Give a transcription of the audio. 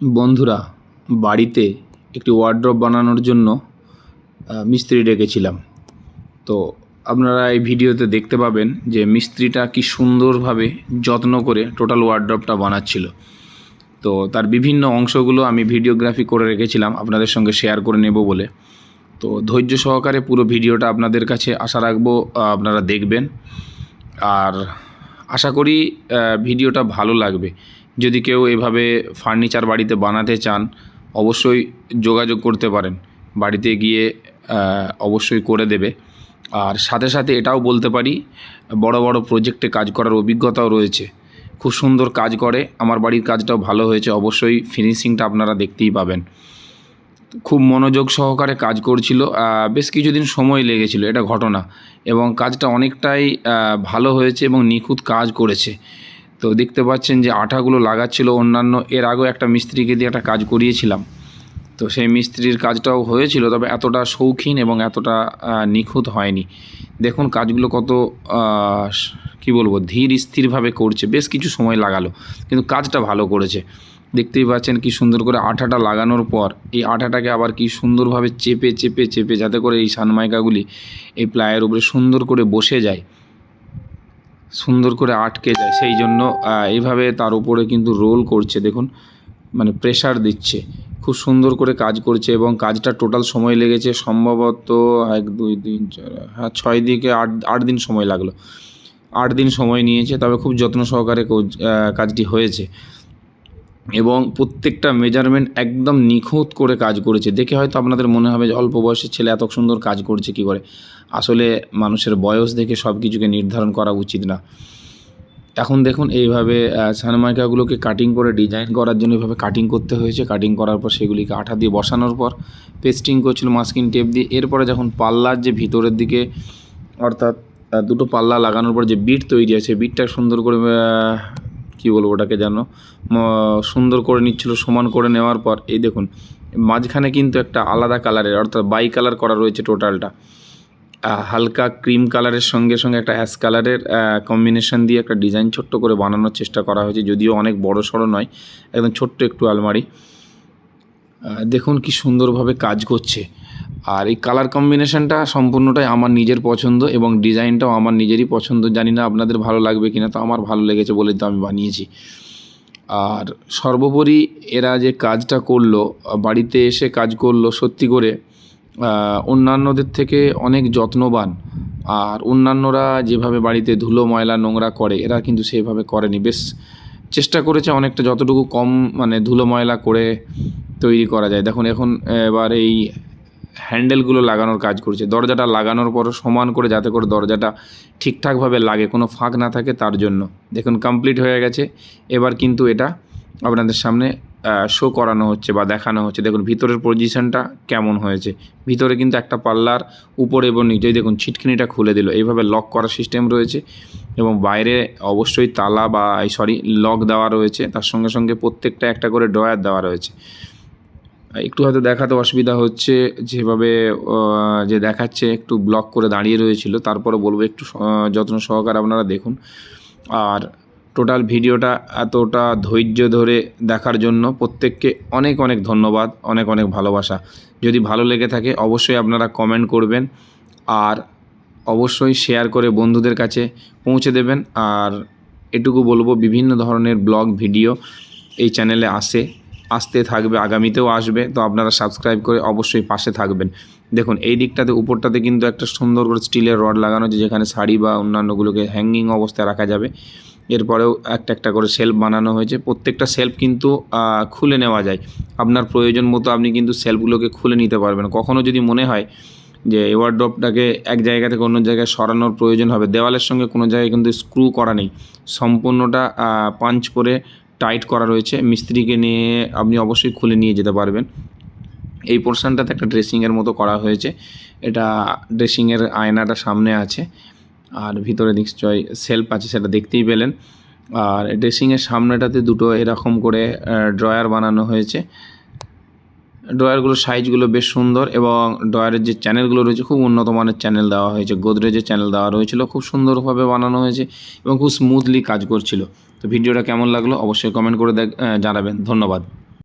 বন্ধুরা, বাড়িতে একটি ওয়ার্ড্রপ বানানোর জন্য মিস্ত্রি ডেকেছিলাম। তো আপনারা এই ভিডিওতে দেখতে পাবেন যে মিস্ত্রিটা কি সুন্দরভাবে যত্ন করে টোটাল ওয়ার্ড্রপটা বানাচ্ছিল। তো তার বিভিন্ন অংশগুলো আমি ভিডিওগ্রাফি করে রেখেছিলাম, আপনাদের সঙ্গে শেয়ার করে নেব বলে। তো ধৈর্য সহকারে পুরো ভিডিওটা আপনাদের কাছে আশা রাখব আপনারা দেখবেন। আর আশা করি ভিডিওটা ভালো লাগবে। যদি কেউ এভাবে ফার্নিচার বাড়িতে বানাতে চান, অবশ্যই যোগাযোগ করতে পারেন। বাড়িতে গিয়ে অবশ্যই করে দেবে। আর সাথে সাথে এটাও বলতে পারি, বড় বড় প্রজেক্টে কাজ করার অভিজ্ঞতাও রয়েছে। খুব সুন্দর কাজ করে, আমার বাড়ির কাজটাও ভালো হয়েছে। অবশ্যই ফিনিশিংটা আপনারা দেখতেই পাবেন। খুব মনোযোগ সহকারে কাজ করছিল বেশ কিছুদিন সময় লেগেছিল এটা ঘটনা এবং কাজটা অনেকটাই ভালো হয়েছে এবং নিখুঁত কাজ করেছে। তো দেখতে পাচ্ছেন যে আঠাগুলো লাগাচ্ছিল, অন্যান্য এর আগেও একটা মিস্ত্রিকে দিয়ে একটা কাজ করিয়েছিলাম। তো সেই মিস্ত্রির কাজটাও হয়েছিল, তবে এতটা শৌখিন এবং এতটা নিখুঁত হয়নি। দেখুন কাজগুলো কত কি বলব, ধীর স্থিরভাবে করছে, বেশ কিছু সময় লাগালো, কিন্তু কাজটা ভালো করেছে। দেখতেই পাচ্ছেন কি সুন্দর করে আঠাটা লাগানোর পর, এই আঠাটাকে আবার কি সুন্দরভাবে চেপে চেপে চেপে যাতে করে এই সানমাইকাগুলি এই প্লায়ের উপরে সুন্দর করে বসে যায়, সুন্দর করে আটকে যায়। সেই জন্য এইভাবে তার উপরে কিন্তু রোল করছে, দেখুন মানে প্রেশার দিচ্ছে, খুব সুন্দর করে কাজ করছে এবং কাজটা টোটাল সময় লেগেছে, সম্ভবত এক, দুই, তিন, চার হ্যাঁ ছয় দিকে আট আট দিন সময় লাগল। আট দিন সময় নিয়েছে, তবে খুব যত্ন সহকারে কাজটি হয়েছে। এবং প্রত্যেকটা মেজারমেন্ট একদম নিখুঁত করে কাজ করেছে। দেখে হয়তো আপনাদের মনে হবে যে অল্প বয়সের ছেলে এত সুন্দর কাজ করছে কি করে? আসলে মানুষের বয়স দেখে সব কিছুকে নির্ধারণ করা উচিত না। এখন দেখুন, এইভাবে সানমাইকাগুলোকে কাটিং করে ডিজাইন করার জন্য এইভাবে কাটিং করতে হয়েছে। কাটিং করার পর সেগুলিকে আঠা দিয়ে বসানোর পর পেস্টিং করছিল মাস্কিং টেপ দিয়ে। এরপরে যখন পাল্লার যে ভিতরের দিকে, অর্থাৎ দুটো পাল্লা লাগানোর পর যে বিট তৈরি আছে, বিটটা সুন্দর করে কী বলব ওটাকে যেন সুন্দর করে নিচ্ছিল, সমান করে নেওয়ার পর, এই দেখুন, মাঝখানে কিন্তু একটা আলাদা কালারের অর্থাৎ বাই কালার করা রয়েছে টোটালটা হালকা ক্রিম কালারের সঙ্গে সঙ্গে একটা অ্যাশ কালারের কম্বিনেশন দিয়ে একটা ডিজাইন ছোট্ট করে বানানোর চেষ্টা করা হয়েছে, যদিও অনেক বড় সড়ো নয়, একদম ছোট্ট একটু আলমারি। দেখুন কি সুন্দরভাবে কাজ করছে। আর এই কালার কম্বিনেশনটা সম্পূর্ণটাই আমার নিজের পছন্দ এবং ডিজাইনটাও আমার নিজেরই পছন্দ। জানি না আপনাদের ভালো লাগবে কিনা, তো আমার ভালো লেগেছে বলে তো আমি বানিয়েছি। আর সর্বোপরি এরা যে কাজটা করল, বাড়িতে এসে কাজ করল সত্যি করে অন্যান্যদের থেকে অনেক যত্নবান। আর অন্যান্যরা যেভাবে বাড়িতে ধুলো, ময়লা, নোংরা করে, এরা কিন্তু সেভাবে করেনি। বেশ চেষ্টা করেছে অনেকটা, যতটুকু কম মানে ধুলো, ময়লা করে তৈরি করা যায়। দেখুন, এখন এবার এই হ্যান্ডেলগুলো লাগানোর কাজ করছে। দরজাটা লাগানোর পর সমান করে যাতে করে দরজাটা ঠিকঠাকভাবে লাগে। কোনো ফাঁক না থাকে তার জন্য। দেখুন কমপ্লিট হয়ে গেছে। এবার কিন্তু এটা আপনাদের সামনে শো করানো হচ্ছে বা দেখানো হচ্ছে। দেখুন, ভিতরের পজিশনটা কেমন হয়েছে। ভিতরে কিন্তু একটা পাল্লার উপরে এবং নিচেই দেখুন, ছিটকিনিটা খুলে দিল। এইভাবে লক করার সিস্টেম রয়েছে এবং বাইরে অবশ্যই তালা বা সরি লক দেওয়া রয়েছে। তার সঙ্গে সঙ্গে প্রত্যেকটা একটা করে ড্রয়ার দেওয়া রয়েছে। একটু হয়তো দেখাতে অসুবিধা হচ্ছে, যেভাবে যে দেখাচ্ছে, একটু ব্লক করে দাঁড়িয়ে রয়েছিল। তারপরে বলব একটু যত্ন সহকারে আপনারা দেখুন। আর টোটাল ভিডিওটা এতটা ধৈর্য ধরে দেখার জন্য প্রত্যেককে অনেক অনেক ধন্যবাদ, অনেক অনেক ভালোবাসা। যদি ভালো লেগে থাকে, অবশ্যই আপনারা কমেন্ট করবেন। আর অবশ্যই শেয়ার করে বন্ধুদের কাছে পৌঁছে দেবেন। আর এটুকু বলব, বিভিন্ন ধরনের ব্লগ ভিডিও এই চ্যানেলে আসে। আসতে থাকবে, আগামীতেও আসবে, তো আপনারা সাবস্ক্রাইব করে অবশ্যই পাশে থাকবেন। দেখুন, এই দিকটাতে, উপরটাতে কিন্তু একটা সুন্দর করে স্টিলের রড লাগানো আছে, যেখানে শাড়ি বা অন্যান্যগুলোকে হ্যাঙ্গিং অবস্থায় রাখা যাবে। এরপরেও একটা একটা করে সেলফ বানানো হয়েছে। প্রত্যেকটা সেলফ কিন্তু খুলে নেওয়া যায়। আপনার প্রয়োজন মতো আপনি কিন্তু সেলফগুলোকে খুলে নিতে পারবেন। কখনও যদি মনে হয় যে ওয়ার্ড্রপটাকে এক জায়গা থেকে অন্য জায়গায় সরানোর প্রয়োজন হবে, দেওয়ালের সঙ্গে কোনো জায়গায় কিন্তু স্ক্রু করা নেই। সম্পূর্ণটা পাঞ্চ করে টাইট করা রয়েছে। মিস্ত্রিকে নিয়ে আপনি অবশ্যই খুলে নিয়ে যেতে পারবেন। এই পোর্শনটাতে একটা ড্রেসিংয়ের মতো করা হয়েছে। এটা ড্রেসিংয়ের আয়নাটা সামনে আছে। আর ভিতরে নিশ্চয় সেলফ আছে, সেটা দেখতেই পেলেন। আর ড্রেসিংয়ের সামনেটাতে দুটো এরকম করে ড্রয়ার বানানো হয়েছে। ড্রয়ারগুলোর সাইজগুলো বেশ সুন্দর এবং ড্রয়ারের যে চ্যানেলগুলো রয়েছে, খুব উন্নত মানের চ্যানেল দেওয়া হয়েছে। গোদরেজের চ্যানেল দেওয়া রয়েছিল। খুব সুন্দরভাবে বানানো হয়েছে এবং খুব স্মুথলি কাজ করছিল। তো ভিডিওটা কেমন লাগল অবশ্যই কমেন্ট করে দেখ জানাবেন। ধন্যবাদ।